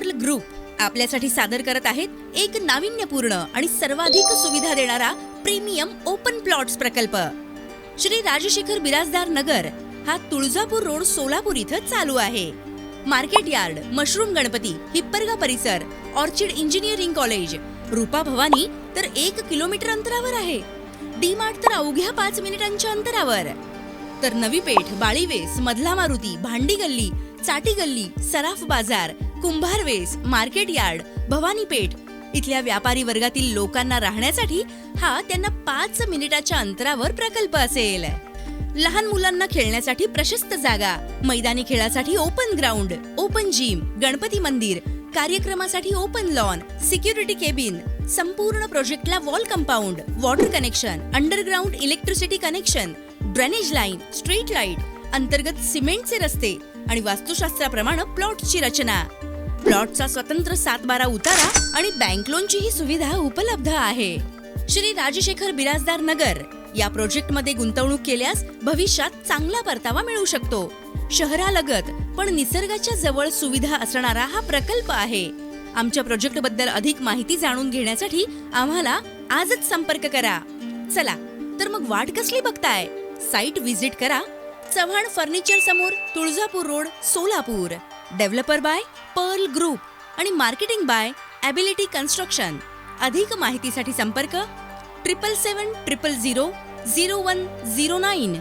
Perl group. आपल्यासाठी सादर करत आहेत एक नाविन्यपूर्ण आणि सर्वाधिक सुविधा देणारा प्रीमियम ओपन प्लॉट्स प्रकल्प. श्री राजशेखर बिराजदार नगर हा तुळजापूर रोड सोलापूर इथं चालू आहे. Market yard mushroom Ganpati Hipparga परिसर orchid engineering college Rupa Bhavani तर एक किलोमीटर अंतरावर आहे. डी मार्ट तर अवघ्या पाच मिनिटांच्या अंतरावर. तर नवी पेठ बाळीवेस मधला मारुती भांडी गल्ली चाटी गल्ली सराफ बाजार कुंभारवेस मार्केट यार्ड भवानीपेठ. इथल्या व्यापारी वर्गातील लोकांना राहण्यासाठी हा त्यांना पाच मिनिटाच्या अंतरावर प्रकल्प असेल. लहान मुलांना खेळण्यासाठी प्रशस्त जागा मैदानी खेळासाठी open ground open gym Ganpati मंदिर कार्यक्रमासाठी ओपन लॉन सिक्युरिटी केबिन संपूर्ण प्रोजेक्टला wall compound water connection underground electricity connection drainage line street light अंतर्गत सिमेंटचे रस्ते आणि वास्तुशास्त्राप्रमाणे प्लॉटची रचना. प्लॉटचा स्वतंत्र सात बारा उतारा आणि बँक लोनची ही सुविधा उपलब्ध आहे. श्री राजशेखर बिराजदार नगर या प्रोजेक्टमध्ये गुंतवणूक केल्यास भविष्यात चांगला परतावा मिळू शकतो. शहरालगत पण निसर्गाच्या जवळ सुविधा असणारा हा प्रकल्प आहे. आमच्या प्रोजेक्टबद्दल अधिक माहिती जाणून घेण्यासाठी आम्हाला आजच संपर्क करा. चला तर मग वाट कसली बघताय? साईट व्हिजिट करा. चव्हाण फर्निचर समोर Tuljapur road Solapur. Developer by pearl group आणि मार्केटिंग बाय ॲबिलिटी कन्स्ट्रक्शन अधिक माहितीसाठी संपर्क triple seven triple zero zero one zero nine